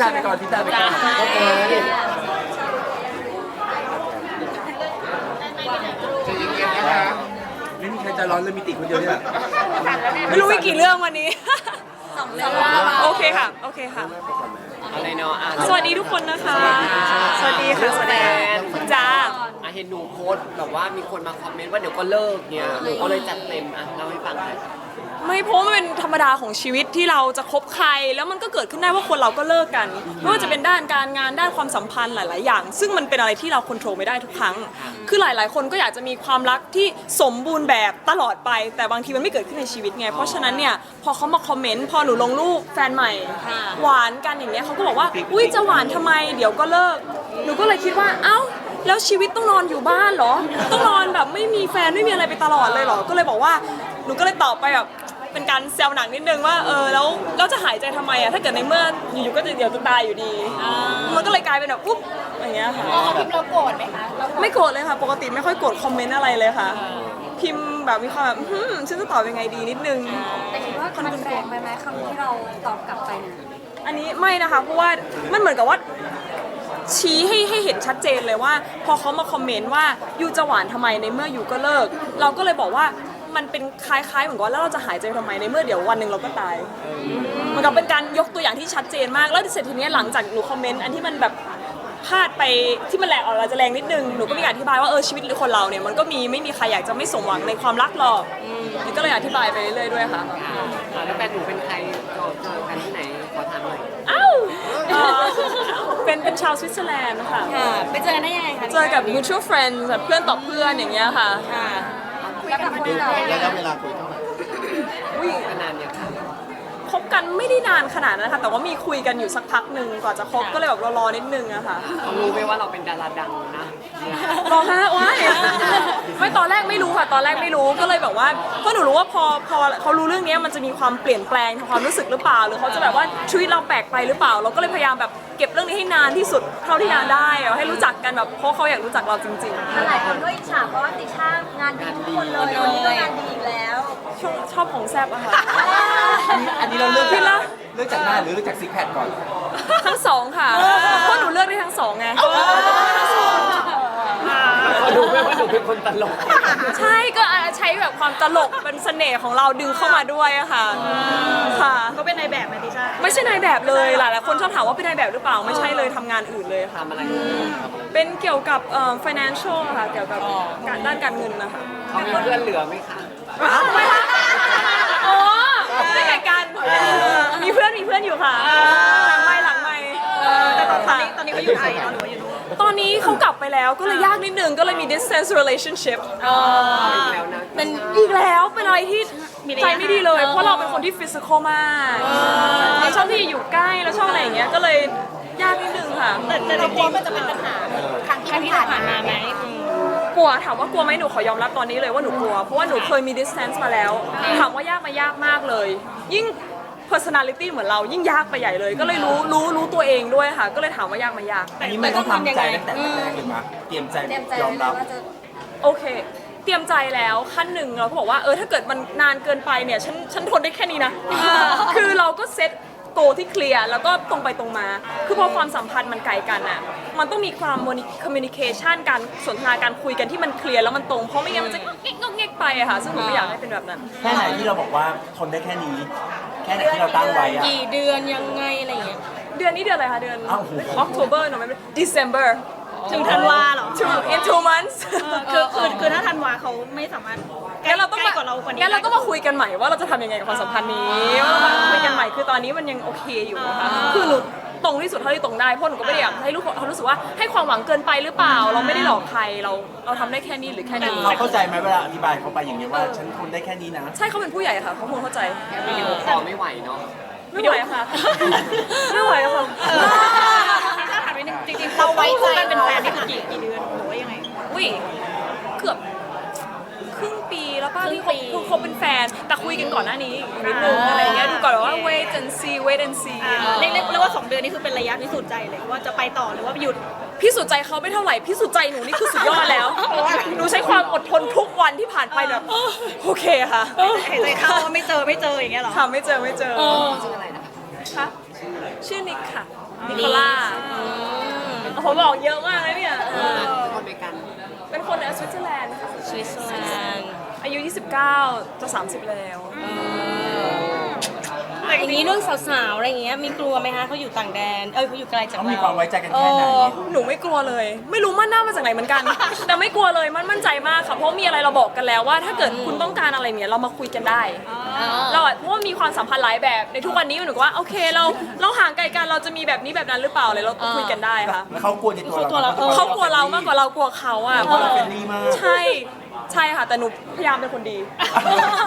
ทาไปก่อนทิศทาไปก่อนโอเคไม่มีใครจะร้อนเลยมีติคนเดียวเนี่ยไม่รู้มีกี่เรื่องวันนี้ สองเรื่องโอเคค่ะ โอเคค่ะ อะไรเนาะอะสวัสดีทุกคนนะคะ สวัสดีค่ะสวัสดีคุณจ้าอะเห็นหนูโพสต์แบบว่ามีคนมาคอมเมนต์ว่าเดี๋ยวก็เลิกเนี่ยหนูก็เลยจัดเต็มอะเล่าให้ฟังหน่อย ไม่เพราะมันเป็นธรรมดาของชีวิตที่เราจะคบใคร แล้วมันก็เกิดขึ้นได้ว่าคนเราก็เลิกกันไม่ว่าจะเป็นด้านการงานด้านความสัมพันธ์หลาย ๆ อย่าง ซึ่งมันเป็นอะไรที่เราควบคุมไม่ได้ทุกครั้ง คือหลาย ๆ คนก็อยากจะมีความรักที่สมบูรณ์แบบตลอดไป แต่บางทีมันไม่เกิดขึ้นในชีวิตไงเพราะฉะนั้นเนี่ยพอเขามาคอมเมนต์พอหนูลงรูปแฟนใหม่ หวานกันอย่างเงี้ยเขาก็บอกว่าอุ้ยจะหวานทำไม เดี๋ยวก็เลิกหนูก็เลยคิดว่าเอ้าแล้วชีวิตต้องนอนอยู่บ้านเหรอ ต้องนอนแบบไม่มีแฟนไม่มีอะไรไปตลอดเลยเหรอ ก็เลยบอกว่า หนูก็เลยตอบไปแบบ เป็นการแซวหนังนิดนึงว่าเออแล้วเราจะหายใจทำไมอะถ้าเกิดในเมื่ออยู่ๆก็จะเดี๋ยวจะตายอยู่ดี มันก็เลยกลายเป็นแบบปุ๊บอย่างเงี้ยค่ะ เราพิมพ์เราโกรธไหมคะเราไม่โกรธเลยค่ะ ปกติไม่ค่อยโกรธคอมเมนต์อะไรเลยค่ะ พิมพ์แบบมีความแบบอืมฉันจะตอบยังไงดีนิดนึง แต่คิดว่ามันแรงไปไหมคำที่เราตอบกลับไปเนี่ยอันนี้ไม่นะคะเพราะว่ามันเหมือนกับว่าชี้ให้ให้เห็นชัดเจนเลยว่า พอเขามาคอมเมนต์ว่ายูจะหวานทำไมในเมื่อยูก็เลิก เราก็เลยบอกว่า มันเป็นคล้ายๆเหมือนกับว่าแล้วเราจะหายใจทำไมในเมื่อเดี๋ยววันหนึ่งเราก็ตายเหมือนกับเป็นการยกตัวอย่างที่ชัดเจนมาก แล้วเสร็จทีเนี้ยหลังจากหนูคอมเมนต์อันที่มันแบบพลาดไปที่มันแหลกออกเราจะแรงนิดนึงหนูก็มีการอธิบายว่าเออชีวิตคนเราเนี่ยมันก็มีไม่มีใครอยากจะไม่สมหวังในความรักหรอกนี่ก็เลยอธิบายไปเรื่อยๆด้วยค่ะอะแล้วแฟนหนูเป็นใครเราเจอกันที่ไหนขอถามหน่อยอ้าวเอ่อเป็นเป็นชาวสวิตเซอร์แลนด์ค่ะ ค่ะ ไปเจอกันได้ยังไงคะเจอกับ mutual friends แบบเพื่อนต่อเพื่อนอย่างเงี้ยค่ะ ค่ะแล้ว กับคนเราระยะเวลาคุยเท่าไหร่ อุ้ยขนาดเนี่ยค่ะคบ กันไม่ได้นานขนาดนั้นนะคะแต่ว่ามีคุยกันอยู่สักพักหนึ่งกว่าจะคบก็เลยแบบรอๆนิดนึงอะค่ะ เขารู้ไหมว่าเราเป็นดาราดังนะเนี่ยรอฮะว้ายไม่ตอนแรกไม่รู้ค่ะ ตอนแรกไม่รู้ก็เลยแบบว่าเพราะหนูรู้ว่าพอพอเขารู้เรื่องนี้มันจะมีความเปลี่ยนแปลงทางความรู้สึกหรือเปล่า หรือเขาจะแบบว่าชีวิตเราแปลกไปหรือเปล่า เราก็เลยพยายามแบบเก็บเรื่องนี้ให้นานที่สุดเท่าที่นานได้อะให้รู้จักกันแบบเพราะเขาอยากรู้จักเราจริงหลายคนก็อิจฉาเพราะว่าติช่างานดีทุกคนเลยวันนี้ก็งานดีอีกแล้วๆชอบชอบของแซบอะค่ะ อันนี้เราเลือกพี่ละเลือกจากหน้าหรือเลือกจากซิกแพคก่อน ทั้งสองค่ะเพราะหนูเลือกได้ทั้งสองไงเขาดูไหมว่าหนูเป็นคนตลก ใช่ก็ใช้แบบความตลกเป็นเสน่ห์ของเราดึงเข้ามาด้วยอะค่ะ ค่ะ ก็เป็นในายแบบไหมติช่าไม่ใช่นายแบบเลยหลายๆคนชอบถามว่าเป็นนายแบบหรือเปล่าไม่ใช่เลยทำงานอื่นเลยค่ะ ทำอะไรเป็นเกี่ยวกับเอ่อ financial ค่ะ เกี่ยวกับการด้านการเงินนะคะ เขามีเพื่อนเหลือไหมคะอ๋อไม่แข่งกัน มีเพื่อนมีเพื่อนอยู่ค่ะ หลังไม่หลังไม่แต่ตอนค่ะนี้ตอนนี้เขาอยู่ไทยเนาะหรือว่าอยู่นู่นตอนนี้เขากลับไปแล้วก็เลยยากนิดนึงก็เลยมี distance relationship แล้วนะเป็นอีกแล้วเป็นอะไรที่ใจไม่ดีเลย เพราะเราเป็นคนที่ฟิสิกอลมากเราชอบที่อยู่ใกล้เราชอบอะไรอย่างเงี้ยก็เลยยากนิดนึงค่ะแต่แต่เรากลัวมันจะเป็นปัญหาครั้งที่ผ่านมาไหมกลัวถามว่ากลัวไหมหนูขอยอมรับตอนนี้เลยว่าหนูกลัว เพราะว่าหนูเคยมี distance มาแล้ว ถามว่ายากไหมายากมากเลย ยิ่ง personality เหมือนเรายิ่งยากไปใหญ่เลย ก็เลยรู้รู้รู้ตัวเองด้วยค่ะ ก็เลยถามว่ายากไหมายาก อันนี้มันต้องทำใจตั้งแต่แรกเลยมั้ยเตรียมใจเตรียมใจยอมไว้เลรัยบว่าจะโอเค เตรียมใจแล้วขั้นหนึ่งเราก็บอกว่าเออถ้าเกิดมันนานเกินไปเนี่ยฉันฉันทนได้แค่นี้นะคือเราก็เซตโกที่เคลียร์แล้วก็ตรงไปตรงมา คือพอความสัมพันธ์มันไกลกันอะ มันต้องมีความคอมมิวนิเคชันการสนทนาการคุยกันที่มันเคลียร์แล้วมันตรงเพราะไม่งั้นมันจะงอกเงกงอกเงกไปอะค่ะซึ่งหนูไม่อยากให้เป็นแบบนั้น แค่ไหนที่เราบอกว่าทนได้แค่นี้ แค่ไหนที่เราตั้งไว้อะ กี่เดือนยังไงอะไรอย่างเงี้ย เดือนนี้เดือนอะไรคะเดือนอ้าวโห October November December ถึงธันวาเหรอ two in two months คือคือคือถ้าธันวาเขาไม่สามารถใกล้งั้นเราต้องใกล้กว่าเรากว่านี้งั้นเราต้องมาคุยกันใหม่ว่าเราจะทำยังไงกับความสัมพันธ์นี้ว่าเรามาคุยกันใหม่คือตอนนี้มันยังโอเคอยู่นะคะคือหนู ตรงที่สุดเท่าที่ตรงได้เพราะหนูก็ไม่ได้อยากให้ลูกเขารู้สึกว่าให้ความหวังเกินไปหรือเปล่า เราไม่ได้หลอกใครเราเราทำได้แค่นี้หรือแค่นี้เขาเข้าใจไหมเวลาอธิบายเขาไปอย่างเงี้ยว่า ฉันทนได้แค่นี้นะ ใช่เขาเป็นผู้ใหญ่ค่ะเขาคงเข้าใจวิดีโอคอลไม่ไหวเนาะไม่ไหวค่ะ ไม่ไหวค่ะถ้าถามนิดนึงจริงๆเราไว้ใจกันเป็นแฟนนี่คือกี่กี่เดือนหรือว่ายังไงอุ้ยเกือบครึ่ง ปีแล้วป้าที่ครึ่เขางปีเขาเป็นแฟน แต่คุยกันก่อนหน้านี้อีกนิดนึงอะไรอย่างเงี้ยดูก่อนว่า wait and see wait and see เรียกเรียกเรียกว่าสองเดือนนี่คือเป็นระยะพิสูจน์ใจเลยว่าจะไปต่อหรือว่าหยุดพิสูจน์ใจเขาไม่เท่าไหร่พิสูจน์ใจหนูนี่คือสุดยอดแล้วหนูใช้ความอดทนทุกวันที่ผ่านไปแบบโอเคค่ะหายใจเข้าว่าไม่เจอไม่เจออย่างเงี้ยเหรอค่ะไม่เจอไม่เจอชื่ออะไรนะคะค่ะชื่อนิกค่ะนิโคล่าเขาบอกเยอะมากเลยเนี่ยเออคนไปกันเป็นคนในสวิตเซอร์แลนด์ค่ะสวิตเซอร์แลนด์ อายุ 29 จะ 30 แล้ว อย่างนี้เรื่องสาวๆอะไรอย่างเงี้ยมีกลัวไหมคะเขาอยู่ต่างแดน เอ้ยเขาอยู่ไกลจากต้องเรามีความไว้ใจกันแค่ไหน เออหนูไม่กลัวเลย ไม่รู้มันหน้ามาจากไหนเหมือนกัน แต่ไม่กลัวเลยมันมั่นใจมากค่ะ เพราะมีอะไรเราบอกกันแล้วว่า ถ้าเกิดคุณต้องการอะไรเนี่ยเรามาคุยกันได้ เราอะเพราะว่ามีความสัมพันธ์หลายแบบ ในทุกวันนี้หนูก็ว่าโอเคเราเราห่างไกลกันเราจะมีแบบนี้แบบนั้นหรือเปล่าเลยเราคุยกันได้ค่ะแล้วเขากลัวในตัวตัวเราเราเขากลัวเรามากกว่าเรากลัวเขาอะเพราะเราเฟรนลี่มาก ใช่ ใช่ค่ะ แต่หนูพยายามเป็นคนดี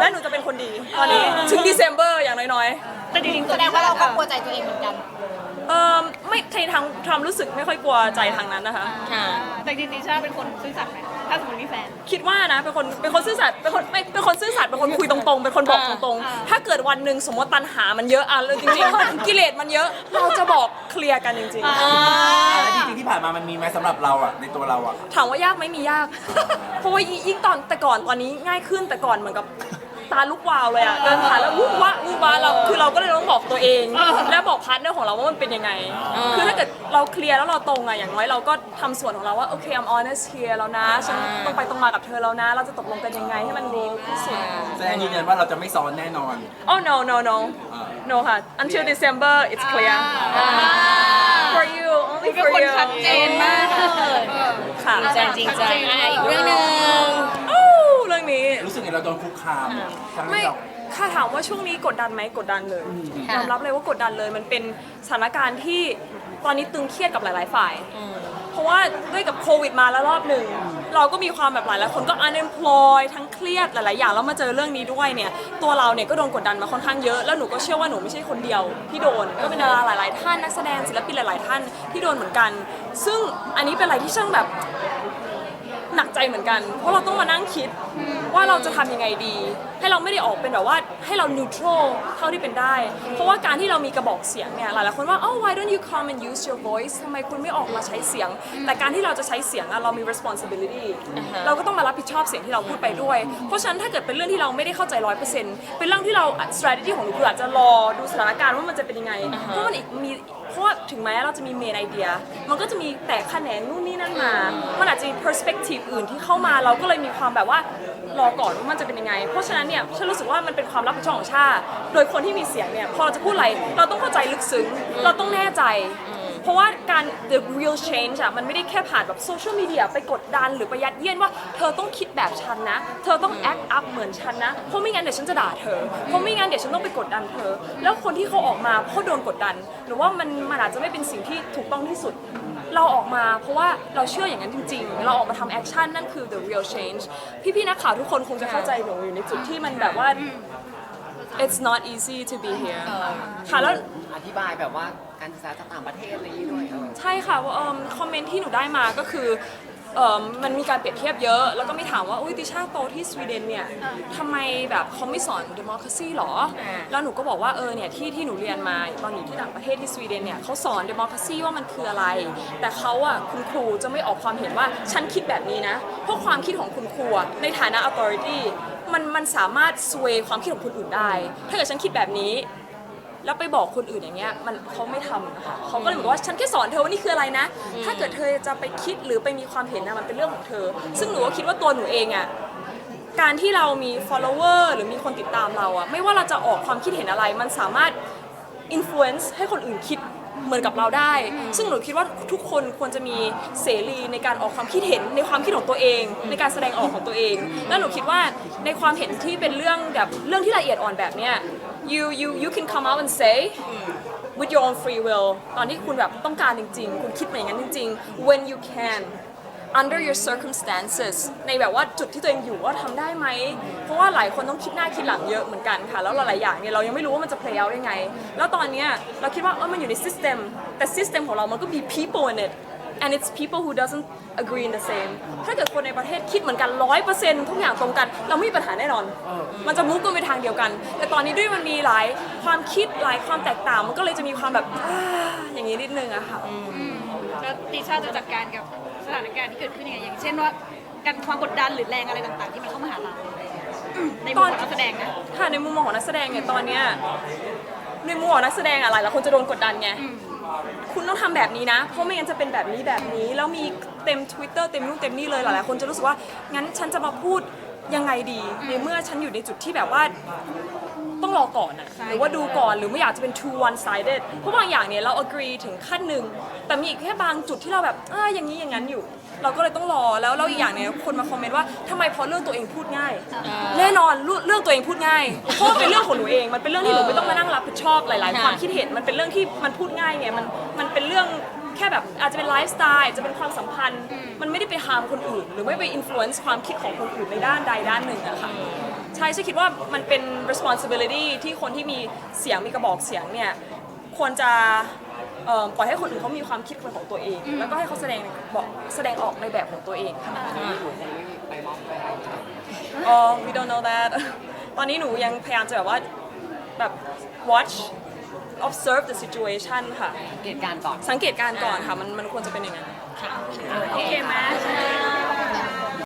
และหนูจะเป็นคนดี ตอนนี้ ถึง December อย่างน้อยแต่จริงๆแสดงว่าเราก็กลัวใจตัวเองเหมือนกันๆ เออไม่ในทางความรู้สึกไม่ค่อยกลัวใจทางนั้นนะคะ ค่ะ แต่จริงๆติชาเป็นคนซื่อสัตย์ไหมถ้าสมมติมีแฟน คิดว่านะเป็นคนเป็นคนซื่อสัตย์เป็นคนไม่เป็นคนซื่อสัตย์เป็นคนคุยตรงๆ เป็นคนบอกตรงๆ ถ้าเกิดวันหนึ่งสมมติตันหามันเยอะอะแล้วจริงๆ กิเลสมันเยอะเราจะบอกเคลียร์กันจริงแล้วจริงๆที่ผ่านมามันมีไหมสำหรับเราอะในตัวเราอะ ๆ ถามว่ายากไหมมียาก เพราะว่ายิ่งตอนแต่ก่อนตอนนี้ง่ายขึ้นแต่ก่อนเหมือนกับ ตาลุกวาวเลยอะเดินผ่านแล้ววูบวะวูบวะเราคือเราก็เลยต้องบอกตัวเอง และบอกพาร์ทเนอร์ของเราว่ามันเป็นยังไง คือถ้าเกิดเราเคลียร์แล้วเราตรงอะอย่างน้อยเราก็ทำส่วนของเราว่าโอเค I'm honest here แล้วนะฉันต้องไปตรงมากับเธอแล้วนะ เราจะตกลงกันยังไงให้มันดีที่สุด แสดงยืนยันว่าเราจะไม่ซ้อนแน่นอน Oh no no no อ่า no ค่ะ until December it's clear for you only เป็น for คน you ชัดเจนมากค่ะ จริงจังจริงจังอะอีกเรื่องหนึ่งโอ้เรื่อง นี้รู้สึกไงเราโดนคุกคามทั้งไม่ที่เรา ค่ะถามว่าช่วงนี้กดดันไหมกดดันเลยยอมรับเลยว่ากดดันเลย มันเป็นสถานการณ์ที่ตอนนี้ตึงเครียดกับหลาย ๆ ฝ่ายเพราะว่าด้วยกับโควิดมาแล้วรอบหนึ่ง เราก็มีความแบบหลายหลายคนก็ unemployed ทั้งเครียดหลาย ๆ อย่าง แล้วมาเจอเรื่องนี้ด้วยเนี่ย ตัวเราเนี่ยก็โดนกดดันมาค่อนข้างเยอะ แล้วหนูก็เชื่อว่าหนูไม่ใช่คนเดียวที่โดน ก็เป็นดาราหลาย ๆ ท่านนักแสดงศิลปินหลาย ๆ ท่านที่โดนเหมือนกัน ซึ่งอันนี้เป็นอะไรที่ช่างแบบ หนักใจเหมือนกัน เพราะเราต้องมานั่งคิด ว่าเราจะทำยังไงดี ให้เราไม่ได้ออกเป็นแบบว่าให้เรา neutral เท่าที่เป็นได้ เพราะว่าการที่เรามีกระบอกเสียงเนี่ยหลายๆคนว่า oh why don't you come and use your voice ทำไมคุณไม่ออกมาใช้เสียง แต่การที่เราจะใช้เสียงอะเรามี responsibility เราก็ต้องมารับผิดชอบเสียงที่เราพูดไปด้วย เพราะฉะนั้นถ้าเกิดเป็นเรื่องที่เราไม่ได้เข้าใจร้อยเปอร์เซ็นต์เป็นเรื่องที่เรา strategy ของหนูคืออาจจะรอดูสถานการณ์ว่ามันจะเป็นยังไงเพราะมันอีกมี เพราะว่าถึงแม้เราจะมีเมนไอเดีย มันก็จะมีแตกแขนงนู่นนี่นั่นมา มันอาจจะมี perspective อื่นที่เข้ามาเราก็เลยมีความแบบว่ารอก่อนว่ามันจะเป็นยังไง เพราะฉะนั้นเนี่ยฉันรู้สึกว่ามันเป็นความรับผิดชอบของชาติ โดยคนที่มีเสียงเนี่ยพอเราจะพูดอะไรเราต้องเข้าใจลึกซึ้งเราต้องแน่ใจ เพราะว่าการ the real change อะมันไม่ได้แค่ผ่านแบบโซเชียลมีเดียไปกดดันหรือไปยัดเยียดว่าเธอต้องคิดแบบฉันนะ เธอต้อง act up เหมือนฉันนะ เพราะไม่งั้นเดี๋ยวฉันจะด่าเธอ เพราะไม่งั้นเดี๋ยวฉันต้องไปกดดันเธอ แล้วคนที่เขาออกมาเพราะโดนกดดัน หรือว่ามันมันอาจจะไม่เป็นสิ่งที่ถูกต้องที่สุด เราออกมาเพราะว่าเราเชื่ออย่างนั้นจริง ๆ เราออกมาทำแอคชั่นนั่นคือ the real change พี่ๆนักข่าวทุกคนคงจะเข้าใจหนูอยู่ในจุดที่มันแบบว่า it's not easy to be here ค่ะแล้ว อธิบายแบบว่า การศึกษาจากต่างประเทศอะไรอย่างนี้ด้วยเออใช่ค่ะว่าเอิ่มคอมเมนต์ที่หนูได้มาก็คือเอิ่มมันมีการเปรียบเทียบเยอะ แล้วก็มีถามว่าอุ้ยติชาโตที่สวีเดนเนี่ยทำไมแบบเขาไม่สอน democracy หรอ แล้วหนูก็บอกว่าเออเนี่ยที่ที่หนูเรียนมาตอนอยู่ที่ต่างประเทศที่สวีเดนเนี่ยเขาสอน democracy ว่ามันคืออะไร แต่เขาอะคุณครูจะไม่ออกความเห็นว่าฉันคิดแบบนี้นะ เพราะความคิดของคุณครูอะในฐานะ authority มันมันสามารถ sway ความคิดของคนอื่นได้ ถ้าเกิดฉันคิดแบบนี้ แล้วไปบอกคนอื่นอย่างเงี้ยมันเขาไม่ทำนะคะเขาก็เลยบอกว่าฉันแค่สอนเธอว่านี่คืออะไรนะ ถ้าเกิดเธอจะไปคิดหรือไปมีความเห็นนะมันเป็นเรื่องของเธอ ซึ่งหนูก็คิดว่าตัวหนูเองอะการที่เรามี follower หรือมีคนติดตามเราอะไม่ว่าเราจะออกความคิดเห็นอะไร มันสามารถ influence ให้คนอื่นคิดเหมือนกับเราได้ ซึ่งหนูคิดว่าทุกคนควรจะมีเสรีในการออกความคิดเห็นในความคิดของตัวเอง ในการแสดงออกของตัวเอง แล้วหนูคิดว่าในความเห็นที่เป็นเรื่องแบบเรื่องที่ละเอียดอ่อนแบบเนี้ย you you you can come out and say with your own free will ตอนที่คุณแบบต้องการจริง ๆ คุณคิดมาอย่างนั้นจริง ๆ when you can under your circumstances ในแบบว่าจุดที่ตัวเองอยู่ว่าทำได้ไหม เพราะว่าหลายคนต้องคิดหน้าคิดหลังเยอะเหมือนกันค่ะ แล้วหลายๆอย่างเนี่ยเรายังไม่รู้ว่ามันจะ play out ยังไง แล้วตอนเนี้ยเราคิดว่าเออมันอยู่ใน system แต่ system ของเรามันก็มี people in it and it's people who doesn't agree in the same ถ้าเกิดคนในประเทศคิดเหมือนกันร้อยเปอร์เซ็นต์ทุกอย่างตรงกัน เราไม่มีปัญหาแน่นอน มันจะมุกกันไปทางเดียวกัน แต่ตอนนี้ด้วยมันมีหลายความคิดหลายความแตกต่าง มันก็เลยจะมีความแบบอ่าอย่างนี้นิดนึงอะค่ะแล้วติชาจะจัดการกับสถานการณ์ที่เกิดขึ้นยังไงอย่างเช่นว่าการความกดดันหรือแรงอะไรต่างๆ ที่มันเข้ามาหาเราอะไรอย่างเงี้ยในมุมของนักแสดงนะค่ะในมุมมองของนักแสดงเนี่ยตอนเนี้ยในมุมมองของนักแสดงอะหลายหลายคนจะโดนกดดันไง คุณต้องทำแบบนี้นะ เพราะไม่งั้นจะเป็นแบบนี้แบบนี้ แล้วมีเต็ม Twitter เต็มนู่นเต็มนี่เลยหลายๆคนจะรู้สึกว่างั้นฉันจะมาพูดยังไงดีในเมื่อฉันอยู่ในจุดที่แบบว่า ต้องรอก่อนอะหรือว่าดูก่อนหรือไม่อยากจะเป็น too one sided เพราะบางอย่างเนี่ยเรา agree ถึงขั้นหนึ่ง แต่มีอีกแค่บางจุดที่เราแบบอ่าอย่างนี้อย่างนั้นอยู่ เราก็เลยต้องรอแล้วแล้วอีกอย่างเนี่ยคนมาคอมเมนต์ว่าทำไมพอเรื่องตัวเองพูดง่าย แน่นอนเรื่องเรื่องตัวเองพูดง่ายเพราะว่าเป็นเรื่องของหนูเองมันเป็นเรื่องที่หนูไม่ต้องมานั่งรับผิดชอบหลาย ๆ ความคิดเห็นมันเป็นเรื่องที่มันพูดง่ายไงมันมันเป็นเรื่องแค่แบบอาจจะเป็นไลฟ์สไตล์อาจจะเป็นความสัมพันธ์ มันไม่ได้ไปฮาร์มคนอื่น หรือไม่ไปอิ f ฟ u e n c e ความคิดของคนอื่นในด้านใดด้านหนึ่งอะค่ะใช่ฉันคิดว่ามันเป็น responsibility ที่คนที่มีเสียงมีกระบอกเสียงเนี่ยควรจะ เอ่อปล่อยให้คนอื่นเขามีความคิดเป็นของตัวเอง แล้วก็ให้เขาแสดงบอกแสดงออกในแบบของตัวเองค่ะไปมอบไปให้อ๋อ we don't know that ตอนนี้หนูยังพยายามจะแบบว่าแบบ watch observe the situation ค่ะ เหตุการณ์ก่อน สังเกตการณ์ก่อนค่ะ มันมันควรจะเป็นอย่างนั้น โอเคไหม